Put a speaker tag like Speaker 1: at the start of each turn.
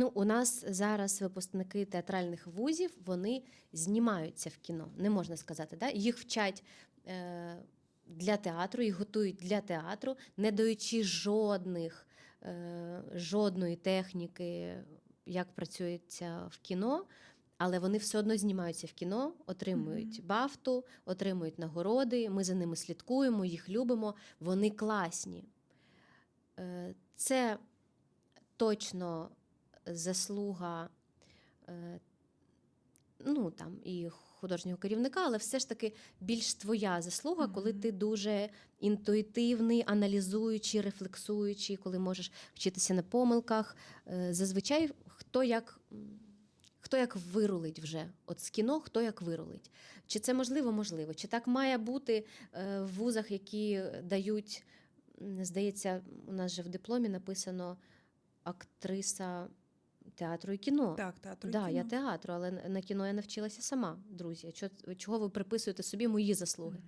Speaker 1: Ну, у нас зараз випускники театральних вузів вони знімаються в кіно. Не можна сказати, да? їх вчать е, для театру, їх готують для театру, не даючи жодних, е, жодної техніки, як працюється в кіно. Але вони все одно знімаються в кіно, отримують бафту, отримують нагороди. Ми за ними слідкуємо, їх любимо. Вони класні. Е, Це точно заслуга е, ну, там, і художнього керівника, але все ж таки більш твоя заслуга, коли ти дуже інтуїтивний, аналізуючий, рефлексуючий, коли можеш вчитися на помилках. Е, Зазвичай хто як. Хто як вирулить вже от з кіно, хто як вирулить. Чи це можливо? Можливо. Чи так має бути е, в вузах, які дають, здається, у нас же в дипломі написано актриса театру і кіно.
Speaker 2: Так, театру і
Speaker 1: да, я театру, але на кіно я навчилася сама, друзі. Чо- Чого ви приписуєте собі мої заслуги?